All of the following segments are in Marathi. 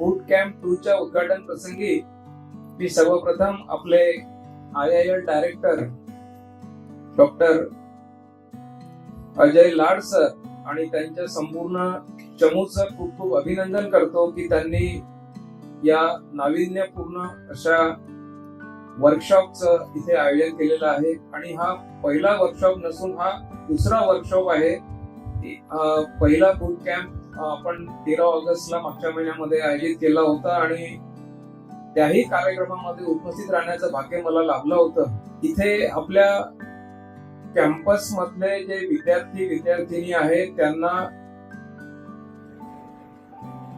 बूट कॅम्प टू च्या उद्घाटन प्रसंगी मी सर्वप्रथम आपले I I L director doctor Ajay Lad sir आणि त्यांच्या संपूर्ण चमूचं खूप खूप अभिनंदन करतो की त्यांनी या नाविन्यपूर्ण अशा वर्कशॉपचं इथे आयोजन केलेलं आहे. आणि हा पहिला वर्कशॉप नसून हा दुसरा वर्कशॉप आहे. पहिला बूट कॅम्प आपण तेरा ऑगस्टला मागच्या महिन्यामध्ये आयोजित केला होता आणि त्याही कार्यक्रमामध्ये उपस्थित राहण्याचं भाग्य मला लाभलं होतं. इथे आपल्या कॅम्पस मधले जे विद्यार्थी विद्यार्थिनी आहेत त्यांना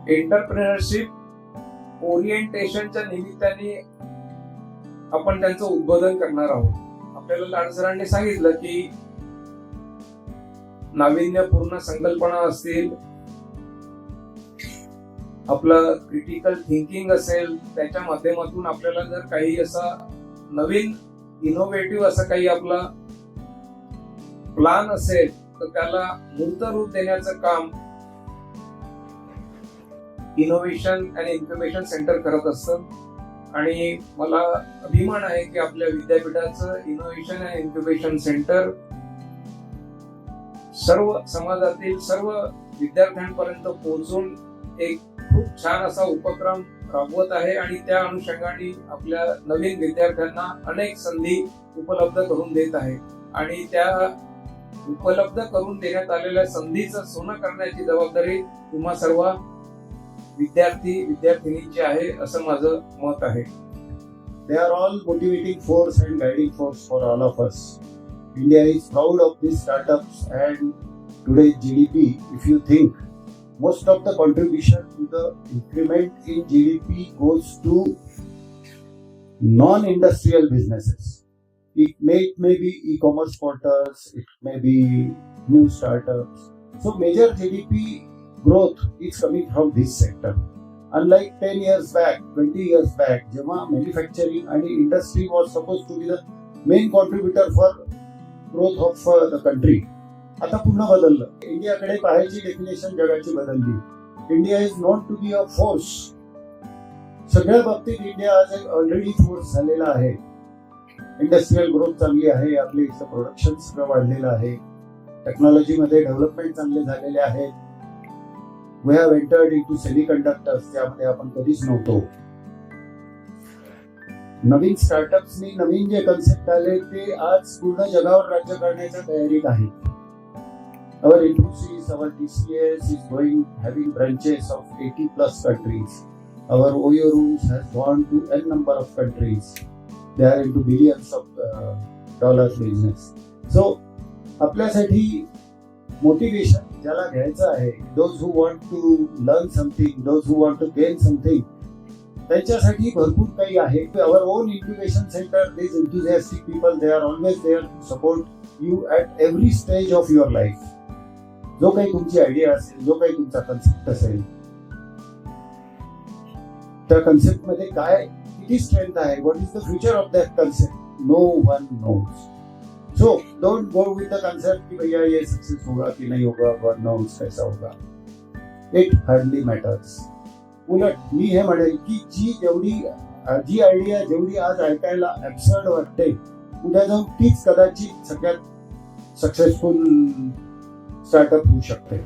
एंटरप्रिनरशिप ओरिएंटेशनच्या निमित्ताने आपण त्यांचं उद्बोधन करणार आहोत. आपल्याला लाडसरांनी सांगितलं की नाविन्यपूर्ण संकल्पना असतील आपलं क्रिटिकल थिंकिंग असेल त्याच्या माध्यमातून आपल्याला जर काही असा नवीन इनोव्हेटिव्ह असं काही आपला प्लान असेल तर त्याला मूर्त रूप देण्याचं काम इनोव्हेशन आणि इन्क्युबेशन सेंटर करत असतं. आणि मला अभिमान आहे की आपल्या विद्यापीठाचं इनोव्हेशन अँड इन्क्युबेशन सेंटर सर्व समाजातील सर्व विद्यार्थ्यांपर्यंत पोहोचून एक खूप छान असा उपक्रम राबवत आहे आणि त्या अनुषंगाने आपल्या नवीन विद्यार्थ्यांना अनेक संधी उपलब्ध करून देत आहे. आणि त्या उपलब्ध करून देण्यात आलेल्या संधीचं सोनं करण्याची जबाबदारी तुम्हा सर्व विद्यार्थी विद्यार्थिनींची आहे असं माझं मत आहे. They are all motivating force and guiding force for all of us India is proud of this startups and today G D P if you think most of the contribution to the increment in GDP goes to non-industrial businesses. It may, it may be e-commerce portals, it may be new startups. So major GDP growth is coming from this sector. unlike 10 years back 20 years back जेव्हा मॅन्युफॅक्चरिंग आणि industry was supposed to be the main contributor for growth of the country आता पुन्हा बदललं. इंडियाकडे पाहायची डेफिनेशन जगाची बदलली. India is not to be a force सगळ्या बाबतीत इंडिया आज एक ऑलरेडी फोर्स झालेला आहे. इंडस्ट्रीयल ग्रोथ चांगली आहे आपले इथं प्रोडक्शन सगळं वाढलेलं आहे. टेक्नॉलॉजीमध्ये डेव्हलपमेंट चांगले झालेले आहेत we have entered in to semiconductors त्यामध्ये आपण कधीच नव्हतो. नवीन स्टार्टअप्सनी नवीन जे कन्सेप्ट आले ते आज पूर्ण जगावर राज्य करण्याच्या तयारीत आहेत. Our Infosys, our TCS is going having branches of 80 plus countries. Our OYO rooms has gone to n number of countries. They are into billions of uh, dollars business. So आपल्यासाठी मोटिवेशन ज्याला घ्यायचं आहे those who want to learn something those who want to gain something त्यांच्यासाठी भरपूर काही आहे our own incubation centre this enthusiastic people they are always there to support you at every stage of your life जो काही तुमची आयडिया असेल जो काही तुमचा कन्सेप्ट असेल त्या कन्सेप्टमध्ये काय किती स्ट्रेंथ आहे? What is the future of that concept no one knows so don't go with the concept कि भैया ये सक्सेस होगा कि नहीं होगा गॉड नोज कैसा होगा. इट हार्डली मॅटर्स उलट मी हे म्हणेल की जी जेवढी जी आयडिया जेवढी आज ऐकायला ऍबसर्ड वाटते उद्या जाऊन तीच कदाचित सगळ्यात सक्सेसफुल स्टार्टअप होऊ शकते.